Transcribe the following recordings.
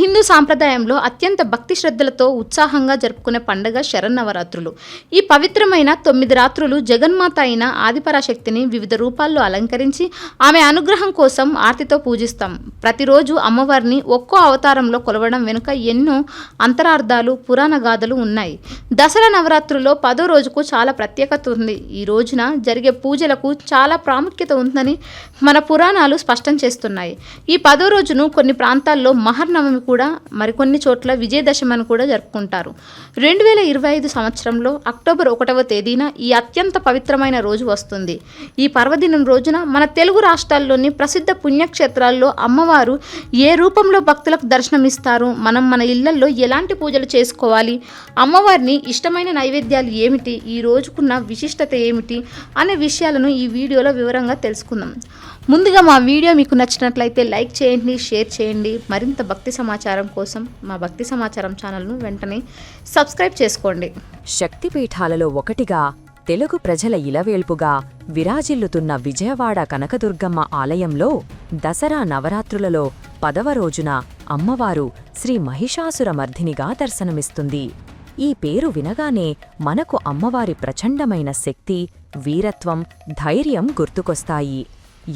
హిందూ సాంప్రదాయంలో అత్యంత భక్తి శ్రద్ధలతో ఉత్సాహంగా జరుపుకునే పండగ శరన్నవరాత్రులు. ఈ పవిత్రమైన తొమ్మిది రాత్రులు జగన్మాత అయిన ఆదిపరాశక్తిని వివిధ రూపాల్లో అలంకరించి ఆమె అనుగ్రహం కోసం ఆర్తితో పూజిస్తాం. ప్రతిరోజు అమ్మవారిని ఒక్కో అవతారంలో కొలవడం వెనుక ఎన్నో అంతరార్థాలు పురాణ గాథలు ఉన్నాయి. దసరా నవరాత్రుల్లో పదో రోజుకు చాలా ప్రత్యేకత ఉంది. ఈ రోజున జరిగే పూజలకు చాలా ప్రాముఖ్యత ఉందని మన పురాణాలు స్పష్టం చేస్తున్నాయి. ఈ పదో రోజును కొన్ని ప్రాంతాల్లో మహర్నవమి కూడా మరికొన్ని చోట్ల విజయదశమి అని కూడా జరుపుకుంటారు. రెండు వేల ఇరవై ఐదు సంవత్సరంలో అక్టోబర్ ఒకటవ తేదీన ఈ అత్యంత పవిత్రమైన రోజు వస్తుంది. ఈ పర్వదినం రోజున మన తెలుగు రాష్ట్రాల్లోని ప్రసిద్ధ పుణ్యక్షేత్రాల్లో అమ్మవారు ఏ రూపంలో భక్తులకు దర్శనమిస్తారు మనం మన ఇళ్ళల్లో ఎలాంటి పూజలు చేసుకోవాలి? అమ్మవారిని ఇష్టమైన నైవేద్యాలు ఏమిటి? ఈ రోజుకున్న విశిష్టత ఏమిటి? అనే విషయాలను ఈ వీడియోలో వివరంగా తెలుసుకుందాం. ముందుగా మా వీడియో మీకు నచ్చినట్లయితే లైక్ చేయండి షేర్ చేయండి. మరింత భక్తి సమాచారం కోసం మా భక్తి సమాచారం ఛానల్ను వెంటనే సబ్స్క్రైబ్ చేసుకోండి. శక్తిపీఠాలలో ఒకటిగా తెలుగు ప్రజల ఇలవేల్పుగా విరాజిల్లుతున్న విజయవాడ కనకదుర్గమ్మ ఆలయంలో దసరా నవరాత్రులలో పదవ రోజున అమ్మవారు శ్రీ మహిషాసురమర్ధినిగా దర్శనమిస్తుంది. ఈ పేరు వినగానే మనకు అమ్మవారి ప్రచండమైన శక్తి వీరత్వం ధైర్యం గుర్తుకొస్తాయి.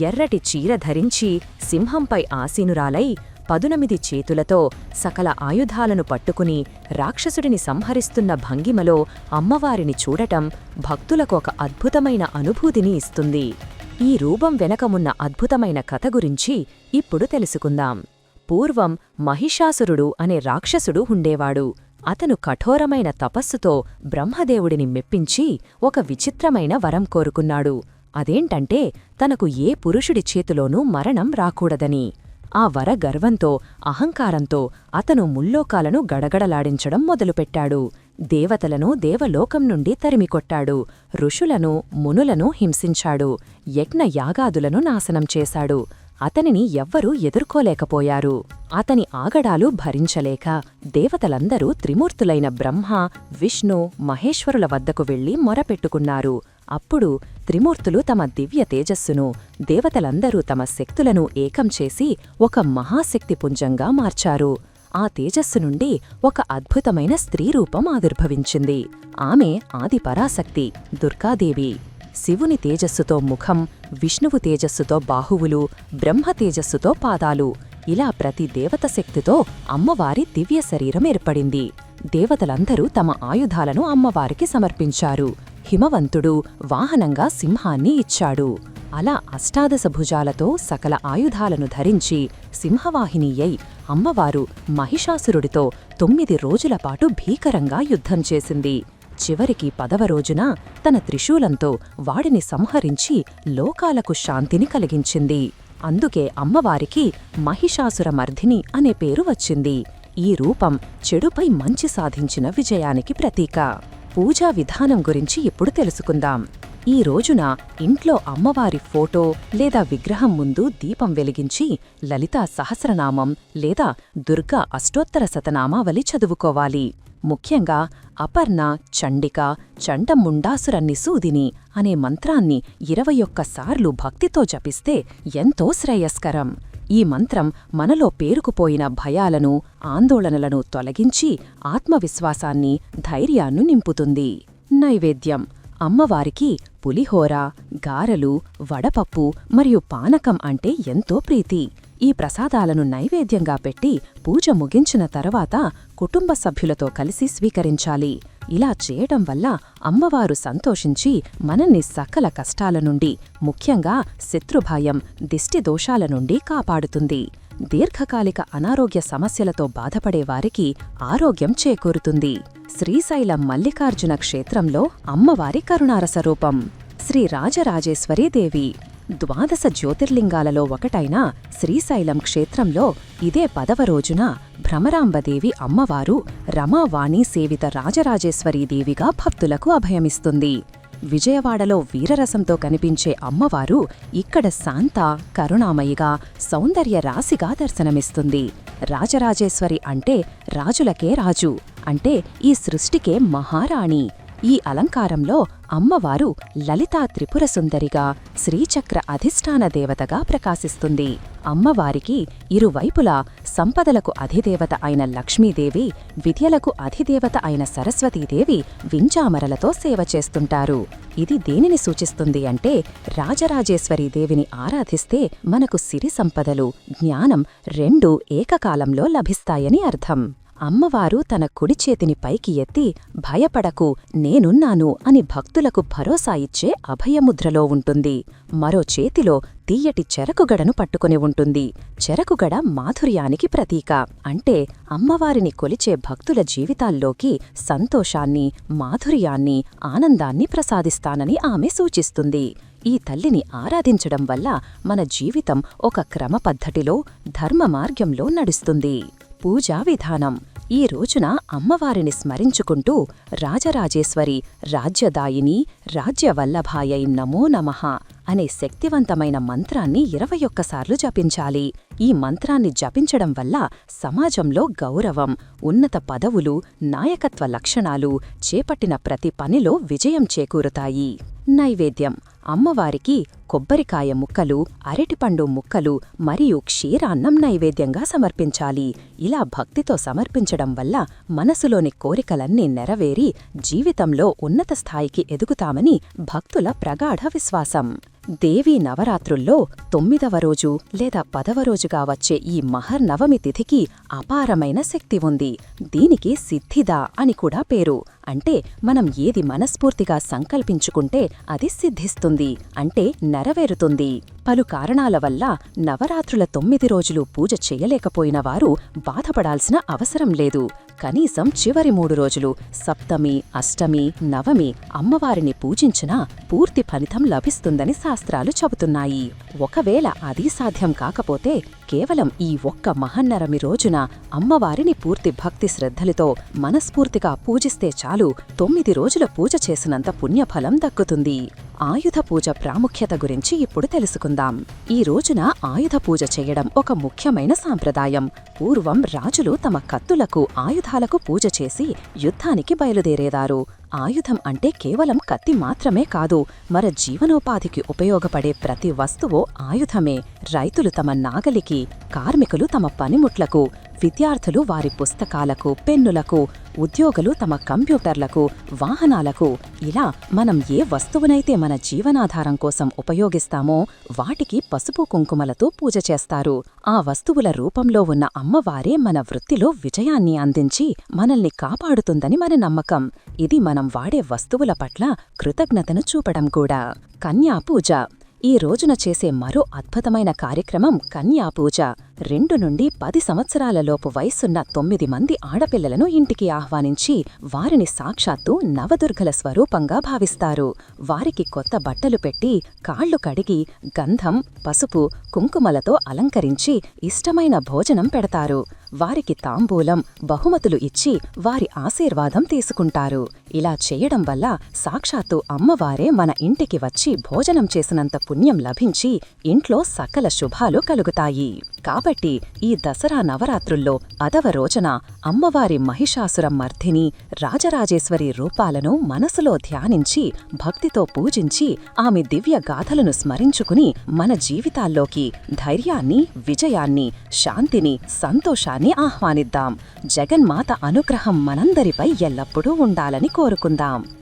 ఎర్రటి చీర ధరించి సింహంపై ఆసీనురాలై పదునమిది చేతులతో సకల ఆయుధాలను పట్టుకుని రాక్షసుడిని సంహరిస్తున్న భంగిమలో అమ్మవారిని చూడటం భక్తులకు ఒక అద్భుతమైన అనుభూతిని ఇస్తుంది. ఈ రూపం వెనకమున్న అద్భుతమైన కథ గురించి ఇప్పుడు తెలుసుకుందాం. పూర్వం మహిషాసురుడు అనే రాక్షసుడు ఉండేవాడు. అతను కఠోరమైన తపస్సుతో బ్రహ్మదేవుడిని మెప్పించి ఒక విచిత్రమైన వరం కోరుకున్నాడు. అదేంటంటే తనకు ఏ పురుషుడి చేతిలోనూ మరణం రాకూడదని. ఆ వర గర్వంతో అహంకారంతో అతను ముల్లోకాలను గడగడలాడించడం మొదలుపెట్టాడు. దేవతలను దేవలోకం నుండి తరిమికొట్టాడు. ఋషులను మునులను హింసించాడు. యజ్ఞ యాగాదులను నాశనం చేశాడు. అతనిని ఎవ్వరూ ఎదుర్కోలేకపోయారు. అతని ఆగడాలు భరించలేక దేవతలందరూ త్రిమూర్తులైన బ్రహ్మ విష్ణు మహేశ్వరుల వద్దకు వెళ్ళి మొరపెట్టుకున్నారు. అప్పుడు త్రిమూర్తులు తమ దివ్య తేజస్సును దేవతలందరూ తమ శక్తులను ఏకం చేసి ఒక మహాశక్తి పుంజంగా మార్చారు. ఆ తేజస్సు నుండి ఒక అద్భుతమైన స్త్రీరూపం ఆవిర్భవించింది. ఆమె ఆదిపరాశక్తి దుర్గాదేవి. శివుని తేజస్సుతో ముఖం విష్ణువు తేజస్సుతో బాహువులు బ్రహ్మ తేజస్సుతో పాదాలు. ఇలా ప్రతి దేవత శక్తితో అమ్మవారి దివ్య శరీరం ఏర్పడింది. దేవతలందరూ తమ ఆయుధాలను అమ్మవారికి సమర్పించారు. హిమవంతుడు వాహనంగా సింహాన్ని ఇచ్చాడు. అలా అష్టాదశ భుజాలతో సకల ఆయుధాలను ధరించి సింహవాహినీయై అమ్మవారు మహిషాసురుడితో తొమ్మిది రోజులపాటు భీకరంగా యుద్ధం చేసింది. చివరికి పదవ రోజున తన త్రిశూలంతో వాడిని సంహరించి లోకాలకు శాంతిని కలిగించింది. అందుకే అమ్మవారికి మహిషాసురమర్ధిని అనే పేరు వచ్చింది. ఈ రూపం చెడుపై మంచి సాధించిన విజయానికి ప్రతీక. పూజా విధానం గురించి ఇప్పుడు తెలుసుకుందాం. ఈ రోజున ఇంట్లో అమ్మవారి ఫోటో లేదా విగ్రహం ముందు దీపం వెలిగించి లలితా సహస్రనామం లేదా దుర్గా అష్టోత్తర శతనామావళి చదువుకోవాలి. ముఖ్యంగా అపర్ణ చండిక చండముండాసురన్ని సూదిని అనే మంత్రాన్ని ఇరవై ఒక్కసార్లు భక్తితో జపిస్తే ఎంతో శ్రేయస్కరం. ఈ మంత్రం మనలో పేరుకుపోయిన భయాలను ఆందోళనలను తొలగించి ఆత్మవిశ్వాసాన్ని ధైర్యాన్ని నింపుతుంది. నైవేద్యం. అమ్మవారికి పులిహోర గారెలు వడపప్పు మరియు పానకం అంటే ఎంతో ప్రీతి. ఈ ప్రసాదాలను నైవేద్యంగా పెట్టి పూజ ముగించిన తర్వాత కుటుంబ సభ్యులతో కలిసి స్వీకరించాలి. ఇలా చేయటం వల్ల అమ్మవారు సంతోషించి మనల్ని సకల కష్టాల నుండి ముఖ్యంగా శత్రుభాయం దిష్టి దోషాల నుండి కాపాడుతుంది. దీర్ఘకాలిక అనారోగ్య సమస్యలతో బాధపడేవారికి ఆరోగ్యం చేకూరుతుంది. శ్రీశైలం మల్లికార్జున క్షేత్రంలో అమ్మవారి కరుణారసరూపం శ్రీ రాజరాజేశ్వరీదేవి ద్వాదశ జ్యోతిర్లింగాలలో ఒకటైన శ్రీశైలం క్షేత్రంలో ఇదే పదవ రోజున భ్రమరాంబదేవి అమ్మవారు రమావాణి సేవిత రాజరాజేశ్వరీదేవిగా భక్తులకు అభయమిస్తుంది. విజయవాడలో వీరరసంతో కనిపించే అమ్మవారు ఇక్కడ శాంత కరుణామయిగా సౌందర్య రాశిగా దర్శనమిస్తుంది. రాజరాజేశ్వరి అంటే రాజులకే రాజు అంటే ఈ సృష్టికే మహారాణి. ఈ అలంకారంలో అమ్మవారు లలితా త్రిపుర సుందరిగా శ్రీచక్ర అధిష్టాన దేవతగా ప్రకాశిస్తుంది. అమ్మవారికి ఇరువైపులా సంపదలకు అధిదేవత అయిన లక్ష్మీదేవి విద్యలకు అధిదేవత అయిన సరస్వతీదేవి వింజామరలతో సేవ చేస్తుంటారు. ఇది దేనిని సూచిస్తుంది అంటే రాజరాజేశ్వరీ దేవిని ఆరాధిస్తే మనకు సిరి సంపదలు జ్ఞానం రెండూ ఏకకాలంలో లభిస్తాయని అర్థం. అమ్మవారు తన కుడి చేతిని పైకి ఎత్తి భయపడకు నేనున్నాను అని భక్తులకు భరోసా ఇచ్చే అభయముద్రలో ఉంటుంది. మరో చేతిలో తీయటి చెరకుగడను పట్టుకుని ఉంటుంది. చెరకుగడ మాధుర్యానికి ప్రతీక. అంటే అమ్మవారిని కొలిచే భక్తుల జీవితాల్లోకి సంతోషాన్ని మాధుర్యాన్ని ఆనందాన్ని ప్రసాదిస్తానని ఆమె సూచిస్తుంది. ఈ తల్లిని ఆరాధించడం వల్ల మన జీవితం ఒక క్రమపద్ధతిలో ధర్మ మార్గంలో నడుస్తుంది. పూజా విధానం. ఈ రోజున అమ్మవారిని స్మరించుకుంటూ రాజరాజేశ్వరి రాజ్యదాయిని రాజ్యవల్లభాయై నమో నమః అనే శక్తివంతమైన మంత్రాన్ని ఇరవై ఒక్కసార్లు జపించాలి. ఈ మంత్రాన్ని జపించడం వల్ల సమాజంలో గౌరవం ఉన్నత పదవులు నాయకత్వ లక్షణాలు చేపట్టిన ప్రతి పనిలో విజయం చేకూరుతాయి. నైవేద్యం అమ్మవారికి కొబ్బరికాయ ముక్కలు అరటిపండు ముక్కలు మరియు క్షీరాన్నం నైవేద్యంగా సమర్పించాలి. ఇలా భక్తితో సమర్పించడం వల్ల మనసులోని కోరికలన్నీ నెరవేరి జీవితంలో ఉన్నత స్థాయికి ఎదుగుతామని భక్తుల ప్రగాఢ విశ్వాసం. దేవీ నవరాత్రుల్లో తొమ్మిదవ రోజు లేదా పదవ రోజుగా వచ్చే ఈ మహర్నవమి తిథికి అపారమైన శక్తి ఉంది. దీనికి సిద్ధిద అని కూడా పేరు. అంటే మనం ఏది మనస్ఫూర్తిగా సంకల్పించుకుంటే అది సిద్ధిస్తుంది. అంటే నెరవేరుతుంది. పలు కారణాల వల్ల నవరాత్రుల తొమ్మిది రోజులు పూజ చేయలేకపోయిన వారు బాధపడాల్సిన అవసరం లేదు. కనీసం చివరి మూడు రోజులు సప్తమి అష్టమి నవమి అమ్మవారిని పూజించినా పూర్తి ఫలితం లభిస్తుందని శాస్త్రాలు చెబుతున్నాయి. ఒకవేళ అది సాధ్యం కాకపోతే కేవలం ఈ ఒక్క మహన్నరమి రోజున అమ్మవారిని పూర్తి భక్తి శ్రద్ధలతో మనస్ఫూర్తిగా పూజిస్తే చాలు తొమ్మిది రోజుల పూజ చేసినంత పుణ్యఫలం దక్కుతుంది. ఆయుధ పూజ ప్రాముఖ్యత గురించి ఇప్పుడు తెలుసుకుందాం. ఈ రోజున ఆయుధ పూజ చేయడం ఒక ముఖ్యమైన సాంప్రదాయం. పూర్వం రాజులు తమ కత్తులకు ఆయుధాలకు పూజ చేసి యుద్ధానికి బయలుదేరేదారు. ఆయుధం అంటే కేవలం కత్తి మాత్రమే కాదు మన జీవనోపాధికి ఉపయోగపడే ప్రతి వస్తువు ఆయుధమే. రైతులు తమ నాగలికి కార్మికులు తమ పనిముట్లకు విద్యార్థులు వారి పుస్తకాలకు పెన్నులకు ఉద్యోగులు తమ కంప్యూటర్లకు వాహనాలకు ఇలా మనం ఏ వస్తువునైతే మన జీవనాధారం కోసం ఉపయోగిస్తామో వాటికి పసుపు కుంకుమలతో పూజ చేస్తారు. ఆ వస్తువుల రూపంలో ఉన్న అమ్మవారే మన వృత్తిలో విజయాన్ని అందించి మనల్ని కాపాడుతుందని మన నమ్మకం. ఇది మనం వాడే వస్తువుల పట్ల కృతజ్ఞతను చూపడం కూడా. కన్యా పూజ ఈ రోజున చేసే మరో అద్భుతమైన కార్యక్రమం కన్యాపూజ. రెండు నుండి పది సంవత్సరాలలోపు వయసున్న తొమ్మిది మంది ఆడపిల్లలను ఇంటికి ఆహ్వానించి వారిని సాక్షాత్తు నవదుర్గల స్వరూపంగా భావిస్తారు. వారికి కొత్త బట్టలు పెట్టి కాళ్ళు కడిగి గంధం పసుపు కుంకుమలతో అలంకరించి ఇష్టమైన భోజనం పెడతారు. వారికి తాంబూలం బహుమతులు ఇచ్చి వారి ఆశీర్వాదం తీసుకుంటారు. ఇలా చేయడం వల్ల సాక్షాత్తు అమ్మవారే మన ఇంటికి వచ్చి భోజనం చేసినంత పుణ్యం లభించి ఇంట్లో సకల శుభాలు కలుగుతాయి. కాబట్టి ఈ దసరా నవరాత్రుల్లో అదవ రోజున అమ్మవారి మహిషాసుర మర్ధిని రాజరాజేశ్వరి రూపాలను మనసులో ధ్యానించి భక్తితో పూజించి ఆమె దివ్య గాథలను స్మరించుకుని మన జీవితాల్లోకి ధైర్యాన్ని విజయాన్ని శాంతిని సంతోషాన్ని ఆహ్వానిద్దాం. జగన్మాత అనుగ్రహం మనందరిపై ఎల్లప్పుడూ ఉండాలని కోరుకుందాం.